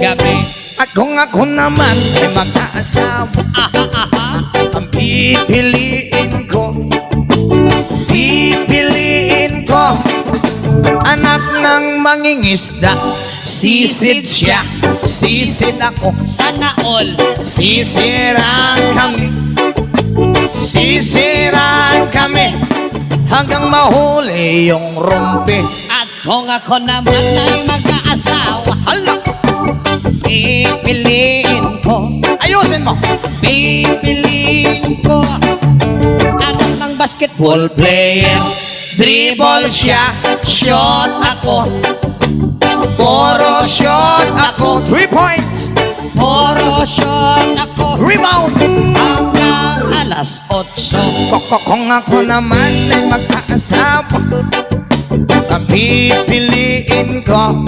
gabi. At kung ako naman ay mag-aasawa. Aha, aha Ang pipiliin ko Pipiliin ko Anak ng mangingisda. Sisid siya Sisid ako. Sana all. Sisiraan kami. Sisiraan kami Hanggang mahuli yung rumpi. At kung ako naman ay mag-aasawa Pipiliin ko. Ayusin mo! Pipiliin ko. Anak ng basketball player. Dribble siya. Shot ako. Puro shot ako. Three points. Puro shot ako. Rebound. Hanggang alas 8 Koko kung ako naman ay mag-aasawa Ang pipiliin ko